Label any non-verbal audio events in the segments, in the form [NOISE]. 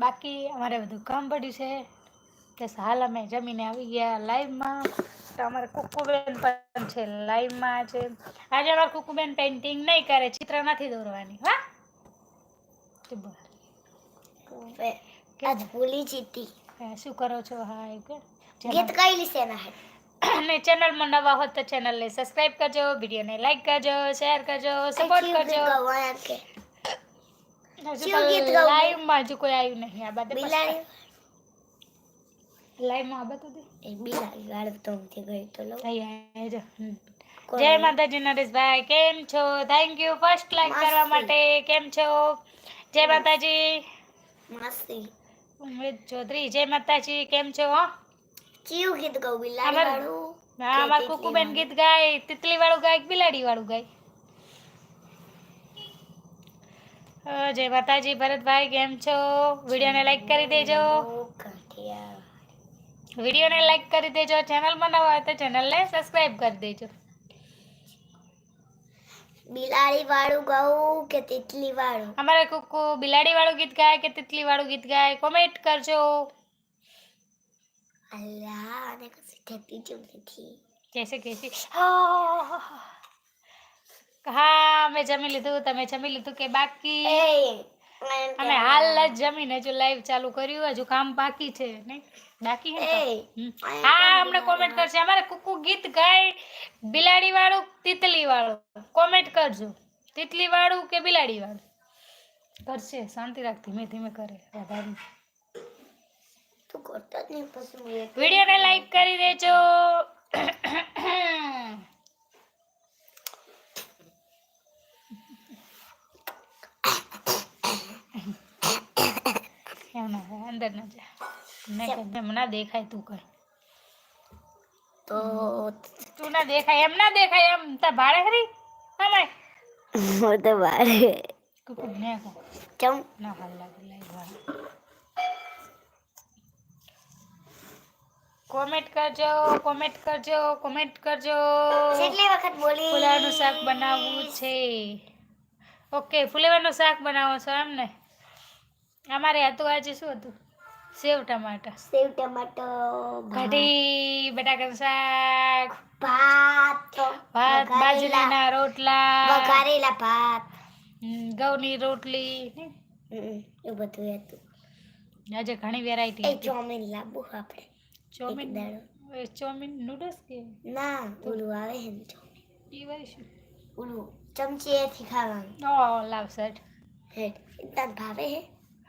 બાકી અમારે બધું કામ પડ્યું છે કે હાલ અમે જમીને આવી ગયા લાઈવમાં તો અમારે કુકુબેન પણ છે લાઈવમાં છે આજે અમારે કુકુબેન પેઇન્ટિંગ નહીં કરે ચિત્ર નથી દોરવાની હા તો બોલ. આજ ભૂલી જીતી હા, શું કરો છો હા એ કે ગીત કઈ લીસે ના હે અને ચેનલમાં નવા હોત તો ચેનલને સબસ્ક્રાઇબ કરજો વિડીયોને લાઈક કરજો શેર કરજો સપોર્ટ કરજો કે હજુ શું ગીત ગાવું? લાઈવમાં હજુ કોઈ આવ્યું નહીં આ બાદ બિલાડી લાઈવમાં આ બધું દે એ બિલાડી ગાળો તો ઉમથી ગઈ તો લો અહીંયા જો હમ. કોણ? જય માતાજી નરેશભાઈ કેમ છો થેન્ક યુ ફર્સ્ટ લાઈક મસ્ત. કરવા માટે કેમ છો જય માતાજી મસ્તી ઉમેદ ચૌધરી જય માતાજી કેમ છો હો ચિયું ગીત ગાઉં બિલાડી અમાર- વાળું હા અમાર કુકુબેન ગીત ગાય તિતલી વાળું ગાય કે બિલાડી વાળું ગાય જય માતાજી ભરતભાઈ કેમ છો વિડીયોને લાઈક કરી દેજો ઓ કાઠિયા વિડીયોને લાઈક કરી દેજો ચેનલમાં નવા હોય તો ચેનલને સબસ્ક્રાઇબ કરી દેજો બિલાડી વાળું ગાઉં કે તિતલી વાળું અમારે કુકુ બિલાડી વાળું ગીત ગાય કે તિતલી વાળું ગીત ગાય કોમેન્ટ કરજો અલ્લાહ આને કશું થતી જ નથી જૈસે કેસી હા હા જમી લીધું તમે જમી લીધું કે બાકી? અમે હાલ જ જમીને હજુ લાઈવ ચાલુ કર્યું હજુ કામ બાકી છે ને બાકી. હા અમને કોમેન્ટ કરશે અમારે કુકુ ગીત ગાય બિલાડી વાળું તિતલી વાળું કોમેન્ટ કરજો. તિતલી વાળું કે બિલાડી વાળું કરશે શાંતિ રાખ ધીમે ધીમે કરે વધારે. વિડીયોને લાઈક કરી દેજો. [COUGHS] એમ ના થાય, અંદર ના જા મેં કીધું, એમ ના દેખાય તું કઈ તો તું ના દેખાય એમ ના દેખાય એમ તાર ભાડે ખરી અમાય હું તો બારે કુકુ ને કહો ચમ ના હાલ લાગે લાઈવ વાળા કોમેન્ટ કરજો કોમેન્ટ કરજો કોમેન્ટ કરજો કેટલી વખત બોલી ફુલાવાનું શાક બનાવવું છે ઓકે ફુલેવાનું શાક બનાવો છો એમ ને અમારે હતું આજે શું હતું? સેવ ટમાટર. સેવ ટમાટો કઢી બટાકાનું શાક ભાત ભાત બાજરીના રોટલા. વઘારેલા ભાત. ઘઉંની રોટલી એ બધું હતું. આજે ઘણી વેરાયટી એ ચોમીન લાવવું આપણે. ચોમીન? દાળ ચોમીન નૂડલ્સ કે? ના ઓલું આવે હે ને ચોમીન. વાળી શું? ઓલું ચમચીએથી ખાવાનું. ઓ લાવ સર હેડ ઇતના ભાવે હે.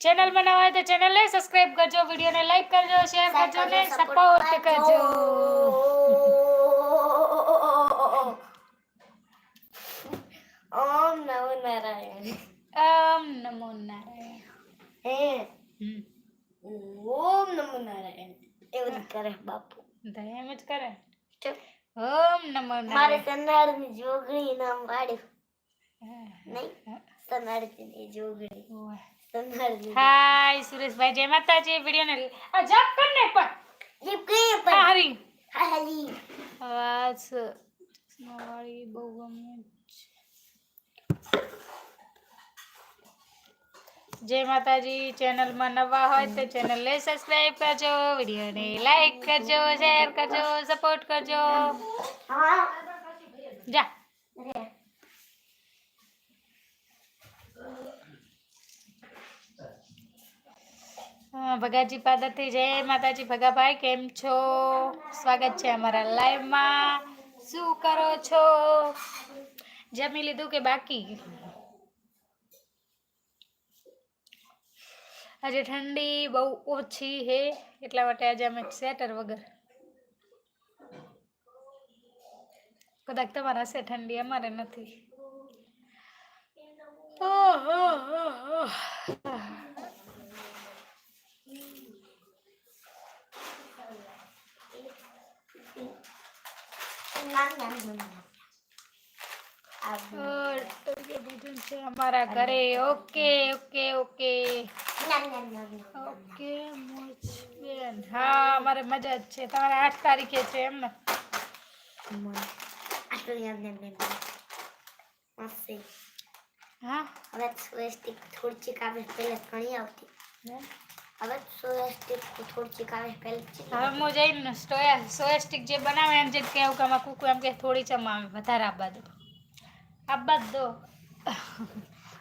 ચેનલ બનાવવા હોય તો ચેનલને સબસ્ક્રાઇબ કરજો વિડીયોને લાઈક કરજો શેર કરજો ને સપોર્ટ કરજો ઓમ નમો નારાયણ ઓમ નમો નારાયણ હે હમ ઓમ નમો નારાયણ એવું જ કરે બાપુ તો એમ જ કરે ચુપ. ઓમ નમો મારે નારાયણ સનાળની જોગણી નામ પાડ્યું હા. નહીં સનાળની જોગણી ઓય. સનાળની હાય સુરેશભાઈ જય માતાજી વિડીયોને આ જપ કર ને પણ જીપ ગઈ હા પણ હરી હાલી આવાજ વાળી બહુ ગમે છે. જય માતાજી ચેનલમાં નવા હોય તો ચેનલને સબસ્ક્રાઇબ કરજો વિડીયોને લાઈક કરજો શેર કરજો સપોર્ટ કરજો હા જા ભગાજી પાદરથી જય માતાજી ભગાભાઈ કેમ છો સ્વાગત છે અમારા લાઈવમાં શું કરો છો જમી લીધું કે બાકી આજે ઠંડી બહુ ઓછી છે એટલા માટે આજે અમે સ્વેટર વગર કદાચ તમારા હશે ઠંડી અમારે નથી ઓહ, અમારા ઘરે ઓકે ઓકે ઓકે ઓકે હા અમારે મજા જ છે તમારે આઠ તારીખે છે એમ ને હા હવે થોડી ચીક આવે પહેલા ઘણી આવતી હવે સોયા સ્ટિક થોડી ચીક આવે પહેલા હવે હું જઈને સોયા સોયા સ્ટિક જે બનાવે એમ જે કેવું કે આમાં કૂકુ એમ કે થોડી ચમાવે વધારે આબા દો આબા દો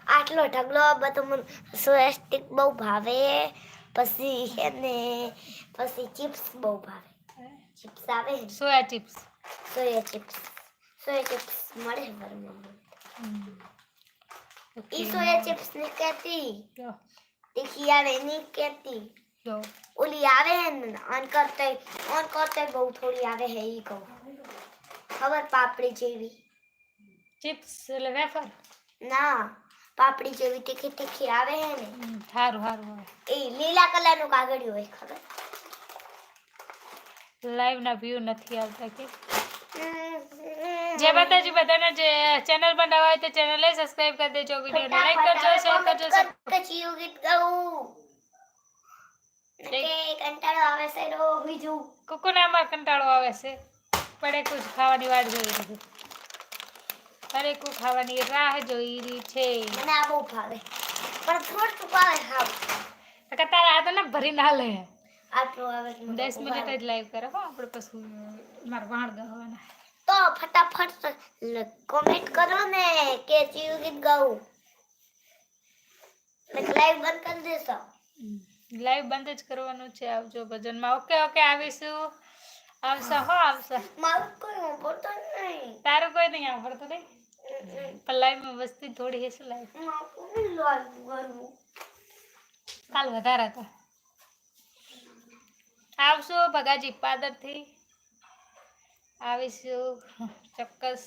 આટલો ઢગલો બધો મને સોયા સ્ટિક બહુ ભાવે પછી એને પછી ચિપ્સ બહુ ભાવે. ચિપ્સ આવે? Soya chips soya chips soya chips મળે ઘરમાં. ઈ સોયા ચિપ્સ ને કહેતી કહેતી જો ઓલી આવે હે ને ઓન કરતે ઓન કરતે બહુ થોડી આવે હે ઈ કહું ખબર પાપડી જેવી ચિપ્સ એટલે વેફર ના પાપડી જેવી તીખી તીખી આવે હે ને સારું સારું એ લીલા કલરનું કાગળિયું હોય ખબર લાઈવ ના વ્યૂ નથી આવતા કે જે માતાજી બધાને જે ચેનલ બનાવવા હોય તો ચેનલને સબસ્ક્રાઇબ કરી દેજો વિડીયોને લાઈક કરજો શેર કરજો કચિયું ગીત ગાવું. કંટાળો આવે છે રો બીજું. કુકુને આમાં કંટાળો આવે છે. પડે કુછ ખાવાની વાત જોઈ રહી છે પરેકુ ખાવાની રાહ જોઈ રહી છે. મને આ બહુ ભાવે. પણ થોડું ભાવે હાવ નકર આ હાથ ને ભરી ના લે. તો દસ મિનિટ જ લાઈવ કરે હો આપણે પછી મારા વાણ ગાવાના. તો ફટાફટ કોમેન્ટ કરો ને કે ચિયું ગીત ગાવું. લાઈવ બંધ કરી દેશો. લાઈવ બંધ જ કરવાનું છે આવજો ભજનમાં. ઓકે ઓકે આવીશું. આવશે હો આવશે. મારું કોઈ સાંભળતો નહીં. તારું કોઈ નહીં આવડતું નહીં? પણ લાઈવમાં વસ્તી થોડી હશે લાઈવ કાલ વધારે હતા. આવશું ભગાજી પાદરથી. આવીશું, ચોક્કસ.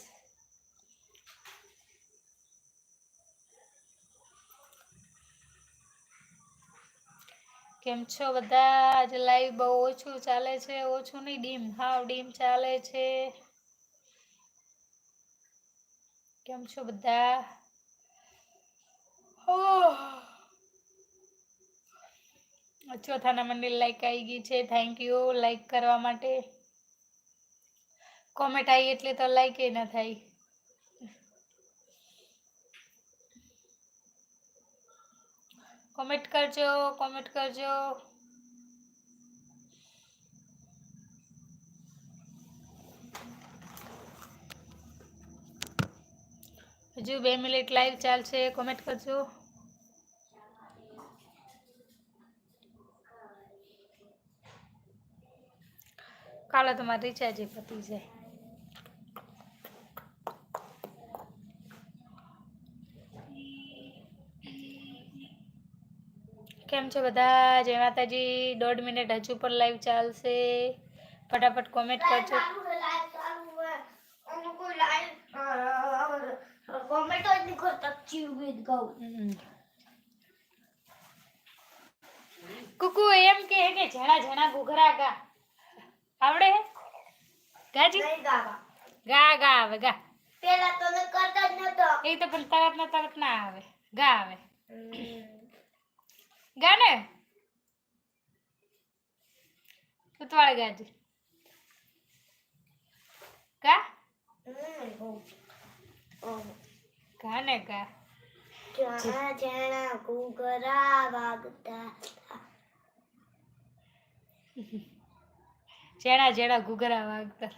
કેમ છો બધા? આજે લાઈવ બહુ ઓછું ચાલે છે, ઓછું નહીં, ડીમ, હાવ ડીમ ચાલે છે. કેમ છો બધા? ઓહ. ચોથા મંદિર લાઈક આવી ગઈ છે. થેન્ક યુ લાઈક કરવા માટે. કોમેન્ટ આવી એટલે તો લાઈક એ ના થાય. કોમેન્ટ કરજો કોમેન્ટ કરજો. હજુ બે મિનિટ લાઈવ ચાલશે. કોમેન્ટ કરજો. કાલે તમારે રિચાર્જ પતી જાય કેમ છો બધા જય માતાજી દોઢ મિનિટ હજુ પણ લાઈવ ચાલશે ફટાફટ કોમેન્ટ કરજો કોમેન્ટ જ નહીં કરતા ચિયું ગીત ગાવું હમ. કુકુ એમ કે હે કે જણા જણા ઘૂઘરા ગા આવડે હે? ગાજી? ગા ગા આવે ગા. પેલા તો મેં કરતા જ નતો. એ તો પણ તરત ના તરત ના આવે. ગા આવે. ગા ને? ઉતવાળે ગાજી. ગા? ગા ને ગા. જણા જણા ઘૂઘરા વાગતા [LAUGHS] જેણા જેણા ઘૂઘરા વાગતા.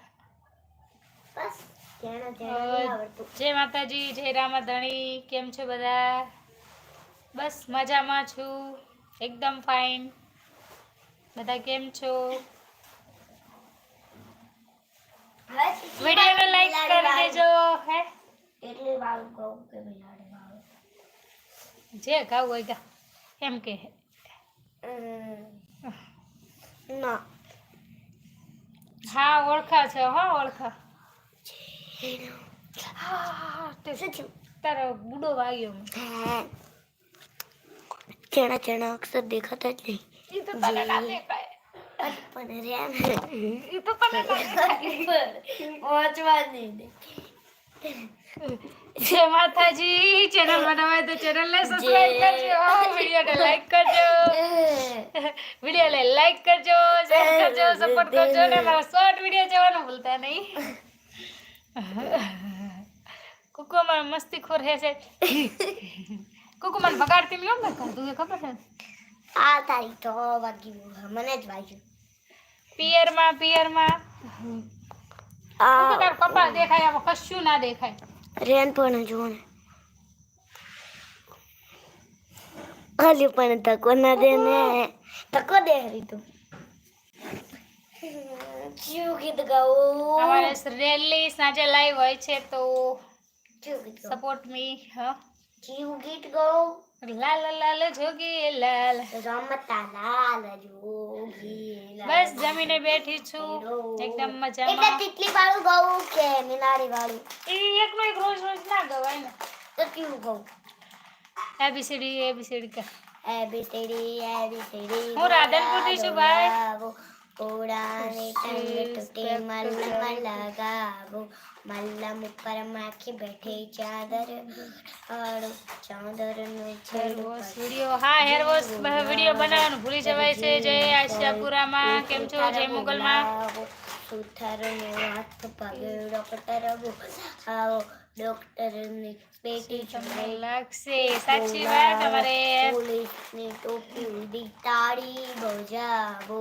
જય માતાજી જય રામાધણી કેમ છો બધા? બસ મજામાં છું એકદમ ફાઇન. બધા કેમ છો? વિડીયોને લાઈક કરી દેજો હે? એટલે વાળું કહું કે બિલાડી વાળું જે ગાવ હોય ગા એમ કે. ના. હા ઓળખા છે હા ઓળખા હા, તે શું થયું તારો બુડો વાગ્યો મને. જણા જણા અક્ષર દેખાતા જ નહીં ઈ તો તને ના દેખાય [LAUGHS] પણ રહ્યા ને ઈ તો તને ના દેખાય વાંચવાની ને [LAUGHS] જય માતાજી ચેનલ બનાવાય તો ચેનલ ને સબસ્ક્રાઇબ કરજો વિડિયો ને લાઈક કરજો વિડિયો ને લાઈક કરજો શેર કરજો સપોર્ટ કરજો ને મારા શોર્ટ વિડિયો જોવાનું ભૂલતા નહીં કુકુ મને મસ્તી ખોર હે છે કુકુ મને બગાડતી નહીં હો મેં કીધું એ ખબર છે આ તારી તો વાગ્યું મને જ વાગ્યું પિયરમાં પિયરમાં કુકુ આ તાર કપાળ દેખાય આમાં કશું ના દેખાય રેન પણ જુઓ ને હાલી પણ તકો ના દે ને. તકો દે હરી તું. ક્યુ ગીત ગાઓ અમારે રેલી સાંજે લાઈવ હોય છે તો સપોર્ટ મી હા. ક્યુ ગીત ગાવું? લાલ લાલ જોગી લાલ રમતા લાલ જોગી લાલ. બસ જમીને બેઠી છું એકદમ એટલે મજામાં તીતલી વાળું ગાવું કે મિનારી વાળું એ એકનો એક રોજ રોજ ના ગવાય ને તો ક્યુ ગાવું એબીસીડી એબીસીડી કા એબીસીડી એબીસીડી હું રાધનપુરથી છું ભાઈ. ઓડાને ટંગ તૂટે મલ્લમ લગાવો મલ્લમ ઉપર માખી બેઠી ચાદર આડો ચાદરનું હેર છેડું વોશ વિડીયો હા હેર વોશ વિડીયો બનાવવાનું ભૂલી જવાય છે જય આશાપુરામાં કેમ છો જય મુગલમાં સુથારનો હાથ પગે ડોક્ટર આવો ડોક્ટરની પેટી તમને લાગશે સાચી વાત અમારે પોલીસની ટોપી ઉડી તાળી બજાવો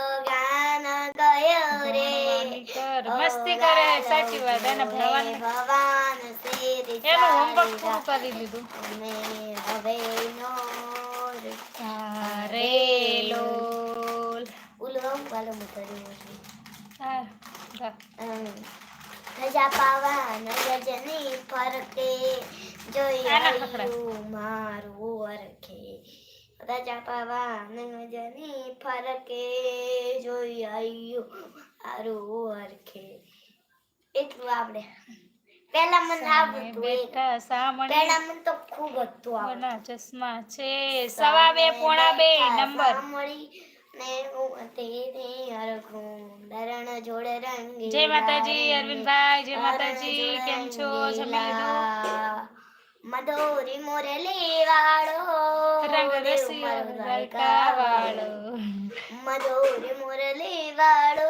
મસ્તી કરે સાચી વાત એને ભગવાન એનું હોમવર્ક પૂરું કરી દીધું. હવે રે લોલ. ઉલવમ વાલો મુતરી હા, ગા. પાવા નજની ફરકે. આવ્યું મારું અરખે. રજા પાવા નજની ફરકે જોઈ આવ્યું મારું અરખે એટલું આપણે પહેલા મને આવડતું એક સામણે પહેલા મને તો ખૂબ હતું આવડતું. ચશ્મા છે? સવા બે પોણા બે નંબર. મળી જય માતાજી અરવિંદભાઈ જય માતાજી કેમ છો? જમી લીધું? મધુરી મોરલી વાળો વાળો મધુરી મોરલી વાળો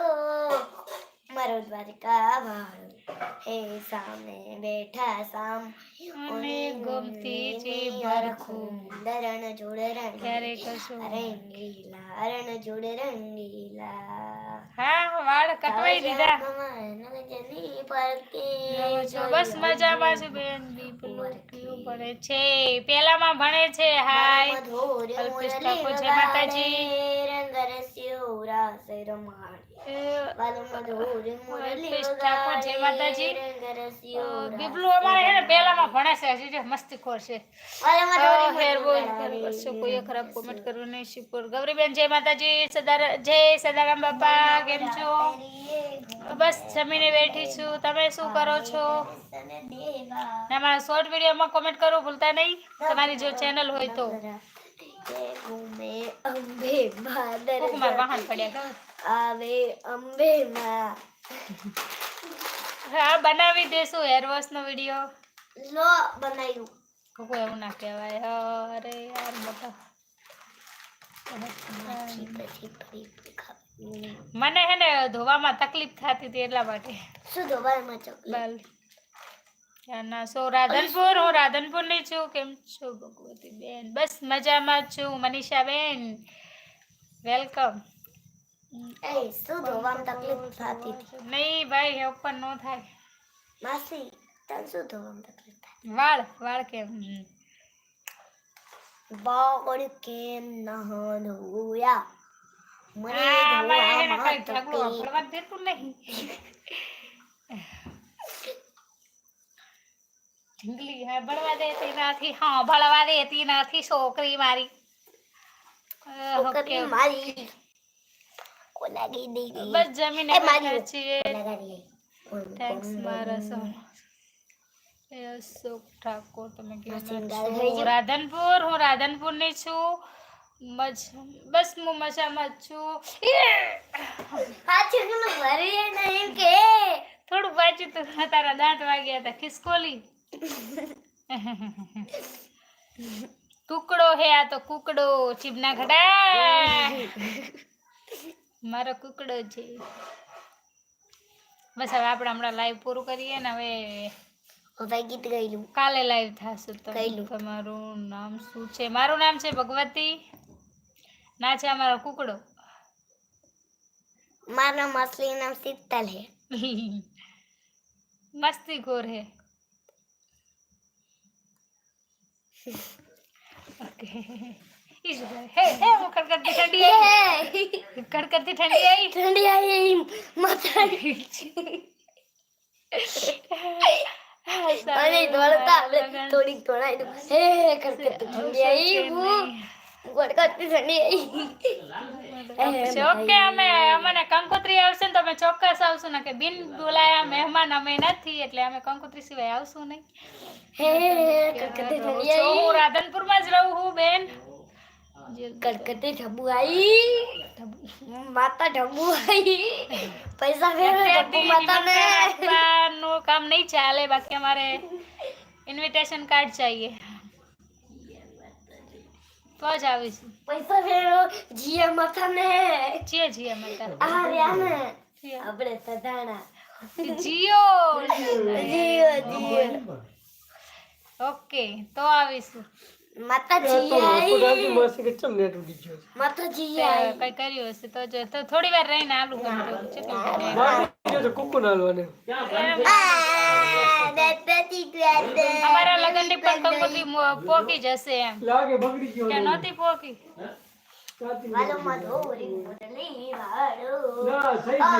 મારો દ્વારકા વાળો હે સામે બેઠા સામ મને ગમતી છે ભરખું. દરણ જોડે રંગ ક્યારે કશું? રંગીલા રણ જોડે રંગીલા હા વાળ કટવાઈ દીધા. બસ મજામાં છું બેન. પીવું પડે છે. પેલામાં ભણે છે હાય. અલ્પેશ ઠાકોર, જય માતાજી. રંગ રસ્યો રાસ રમાડી એ, વાલો મધુરી મુરલી અલ્પેશ ઠાકોર, જય માતાજી. રંગ રસ્યો દીપલું અમારે છે ને પેલામાં ભણે છે હજી જે મસ્તીખોર છે. હેર બોલ કરશો કોઈએ ખરાબ કોમેન્ટ કરવું નહીં શિવપુર. ગૌરીબેન જય માતાજી. સદાર જય સદારામ બાપા કેમ છો? બસ જમીને બેઠી છું. તમે શું કરો છો? અમારા શોર્ટ વિડીયોમાં કોમેન્ટ કરવું ભૂલતા નહીં. તમારી જો ચેનલ હોય તો. કુકુમાર વાહન પડ્યા? આવે અંબે માં. હા બનાવી દેશું હેર વોશ નો વીડિયો લો બનાવ્યું કોકો એવું ના કહેવાય. અરે યાર મોટા. મને હે ને ધોવામાં તકલીફ થતી હતી એટલા માટે. શું ધોવામાં ચોકલેટ ના સો રાધનપુર હું રાધનપુરની છું. કેમ છો ભગવતી બેન બસ મજામાં છું મનીષા બેન વેલકમ. એ શું ધોવામાં તકલીફ થતી હતી નહીં ભાઈ એ ઉપર નો થાય માસી તને શું ધોવામાં તકલીફ થાય વાળ વાળ કેમ હમ. બાળ કેમ ના ધોયા મને આ અમારે એને કઈ ધોવામાં ઢગલો તકલીફ હળવા દેતું નહીં ઢીંગલી હા ભણવા દેતી નથી હા ભણવા દેતી નથી છોકરી મારી અ, છોકરી કોલાગી દીદી બસ જમીને બેઠા છીએ. થેન્ક્સ મારા સો. અશોક ઠાકોર તમે ગયું? રાધનપુર હું રાધનપુરની છું. મજ બસ હું મજામાં છું. પાછું ભરીએ નહીં કે. થોડું બાજુ તો તારા દાંત વાગ્યા હતા. ખિસકોલી. કુકડો હે આ તો કુકડો ચીબના ઘડા. મારો કુકડો છે બસ હવે આપણે હમણાં લાઈવ પૂરું કરીએ ને હવે હવે ગીત ગયેલું કાલે લાઈવ થશે તો કઈલું? તમારું નામ શું છે મારું નામ છે ભગવતી ના છે અમારો કુકડો મારું નામ અસલી નામ શીતલ હે મસ્તી ખોર હે ઓકે ઈશ હે હે હું કડકડતી ઠંડી આવી કડકડતી ઠંડી આવી ઠંડી આવી માથા અને દોડતા આપણે થોડીક દોડાઈ દઉં હે કરકે ઠંડી આવી હું ગોડકતી ઠંડી આવી ઓકે અમે અમને કંકોત્રી આવશે ને તો અમે ચોક્કસ આવશું ને કે બિન બોલાયા મહેમાન અમે નથી એટલે અમે કંકોત્રી સિવાય આવશું નહીં હે કરકતી ઠંડી જો હું આવી રાધનપુરમાં જ રહું છું બેન જે- કડકતી ઢબુ આવી માતા ઢબુ આવી પૈસા ફેરવે ઢબુ માતા ને નું કામ નહીં ચાલે બાકી અમારે ઇન્વિટેશન કાર્ડ चाहिए તો જ આવીશું પૈસા ફેરવો જીયા માતા ને છીએ છીએ અમે તાર. આ રહ્યા ને છીએ. આપણે સદાણા જીઓ જીયો જીયો ઓકે તો આવીશું થોડી વાર રહીને આલુ અમારા લગનની પણ કંકોત્રી પોકી જશે એમ. કે નહોતી પોકી? વાલો મારો રી મુરલી વાળો ઓ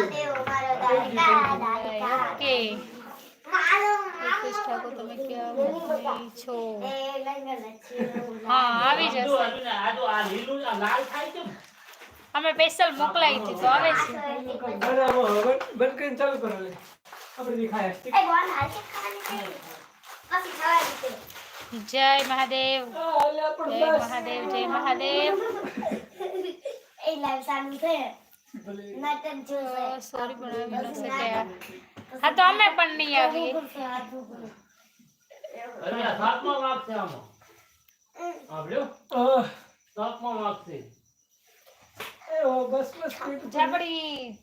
દેવ મારો દાદા દાદા ઓકે. મારો ઠાકોર તમે ક્યાં મોકલી છો? એ લંગન છે હા આવી જશે. અમે સ્પેશિયલ મોકલાઈ હતી તો આવે છે. બરાબર બંધ કરીને ચાલુ કરો લે. આપણે દેખાય. એ બોલ હાલ કે ખાને પછી ખાવા જય મહાદેવ. જય મહાદેવ જય મહાદેવ. એ લાઈવ સાનું છે. ભલે. નાટક જોશે સોરી પણ આવી ન શક્યા હા તો અમે પણ નહીં આવીએ આહ, એ હો, બસ બસ પેટ ઝાપડી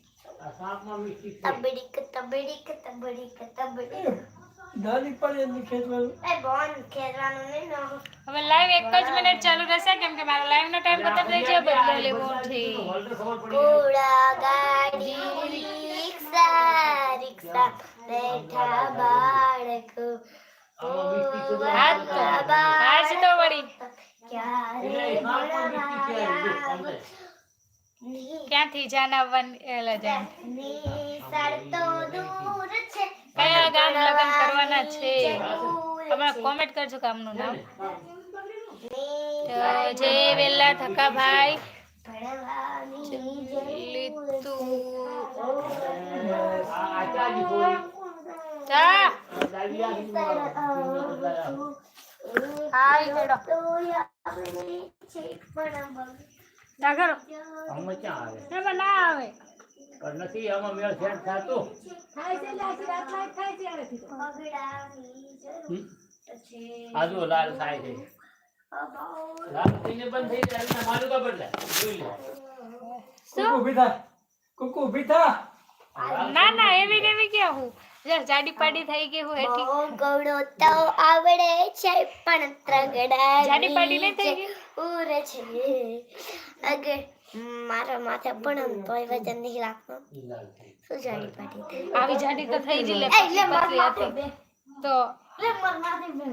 તબડીક તબડીક તબડીક તબડીક નાની પણ એમની ખેંચવાનું એ બોન ખેલવાનું નહીં નો હવે લાઈવ એક જ મિનિટ ચાલુ રહેશે કેમ કે મારો લાઈવ નો ટાઈમ પતમ થઈ જાય બદલો લેવો છે ઘોડા ગાડી રિક્ષા રિક્ષા બેઠા બાળક હાથ તો હાથ તો વળી ક્યારે ભણવાયા ક્યાંથી જાનાવન એલા જાન નિશાળ તો દૂર છે કયા ગામ લગ્ન કરવાના છે જરૂર તમે કોમેન્ટ કરજો ગામનું નામ નિશાળ તો જય વેલા થકા ભાઈ ભણવાની લીતુ જરૂર જા નિશાળ આવતું હાય હેડો તો આપણે છે પણ દાખલો અમે ક્યાં આવે એમાં ના આવે પણ નથી આમાં મેળ સેટ થતું. બગડાની જરૂર છે આજુ લાલ થાય છે. લાલ થઈને બંધ થઈ જાય એટલે મારું કા બદલાય. જોઈ લે. કુકુ ઊભી થા. કુકુ ઊભી થા. ના ના એવી કેવી ક્યાં હું? જાડી પાડી થઈ ગઈ હું હેઠી. ગૌડો તો આવડે છે પણ ત્રગડા જાડી પાડી નહીં થઈ ગઈ? ઉરે છે અગર મારા માથે પણ આમ તોય વજન નહીં રાખવું શું જાડી પાટી આવી જાડી તો થઈ જ લે એટલે મારા માથે હતી બે તો લે માર માથે બે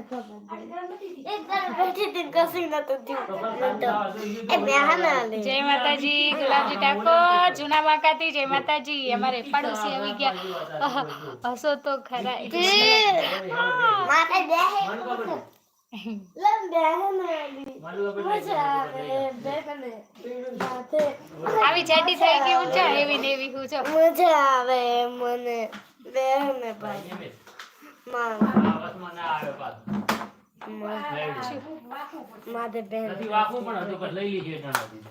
એક દર બેઠી હતી ને કશું નતું થયું એ મેહાના લે જય માતાજી ગુલાબજી ઠાકોર જૂના માકાથી જય માતાજી અમારે પડોશી આવી ગયા હસો તો ખરા માથે બે આવી થઈ ગઈ એવી દેવી હું છો મજા આવે મને બેહને ભાઈ માં ના આવે પાછું. માથે બેહન નથી વાગવું પણ હતું પણ લઈ લીધી એટલામાંથી.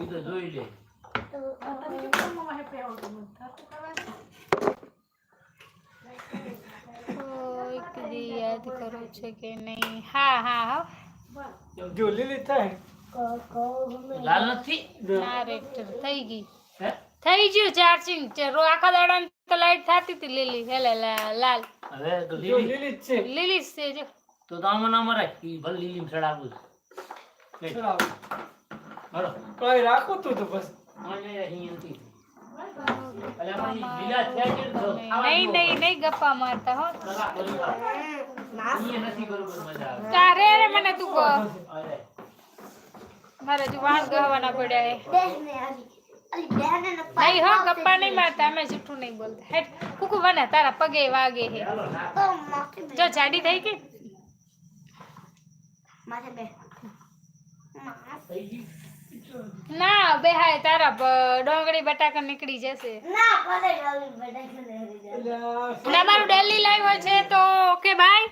ઈ તો જોઈ લે કદી યાદ કરો છે કે નહીં હા હા હા જો લીલી થાય લાલ નથી ના રેક્ટર થઈ ગઈ હે થઈ ગયું ચાર્જિંગ આખા દાડા તો લાઈટ થતી હતી લીલી હેલે લા- લાલ હવે તો જો લીલી લીલી જ છે લીલી જ છે જો તો તો આમાં ના મરાય ઈ ભલે લીલી ચડાવું છે ચલાવો. હાલો કઈ રાખો તું તો બસ આને અહીં નથી નહીં જેવો નહીં નહીં ગપ્પા મારતા હો કલાક કરી વાર. ઈ નથી બરોબર મજા આવે તારે રે મને તું કહો અરે મારે હજુ વાળ ગવાના પડ્યા હે બેહને આવી અલી બેહને ને નહીં હો ગપ્પા નહીં મારતા અમે જૂઠું નહીં બોલતા હેટ કુકુ બને તારા પગે વાગે હે ચાલો ના તો માથે બે જો જાડી થઈ ગઈ માથે બે થઈ બે હાય તારા ડોંગળી બટાકા નીકળી જશે. ના ભલે ડોંગળી બટાકા અમારું ડેલી લાઈવ હોય છે તો ઓકે બાય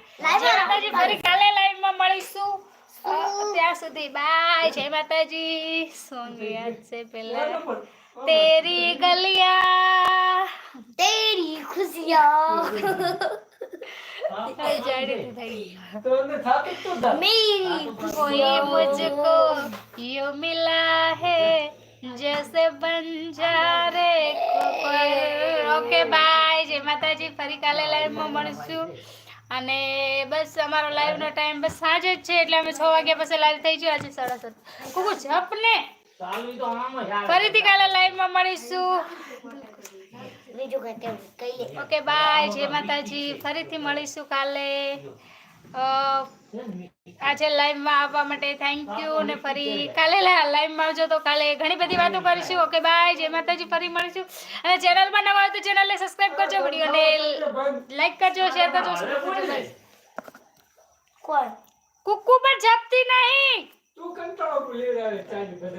ફરી કાલે લાઈવમાં મળીશું. ત્યાં સુધી બાય જય માતાજી. સોંગ યાદ છે પેલા તેરી ગલિયા તેરી ખુશિયા જાડી થઈ ગઈ તો એને થાતું જ તો થાય. मेरी कोई मुझको यूं मिला है जैसे બંજારે કોકર ઓકે બાય જય માતાજી ફરી કાલે લાઈવમાં મળશું અને બસ અમારો લાઈવનો ટાઈમ બસ સાંજે જ છે એટલે અમે છ વાગ્યા પછી લાઈવ થઈ ગયો આજે સાડા સાત કુકુ જપ ને ફરીથી કાલે લાઈવમાં મળીશું. બીજું કઈ કેમ ઓકે બાય જય માતાજી. ફરીથી મળીશું કાલે. આજે લાઈવમાં આવવા માટે થેન્ક યુ અને ફરી કાલે લાઈવમાં આવજો તો કાલે ઘણી બધી વાતો કરીશું. ઓકે બાય જય માતાજી ફરી મળીશું. અને ચેનલમાં નવા હોય તો ચેનલને સબસ્ક્રાઇબ કરજો વિડીયોને લાઈક કરજો શેર કરજો. કોણ? કુકુ પણ જપતી નહીં. તું કંટાળો ભૂલી રહ્યા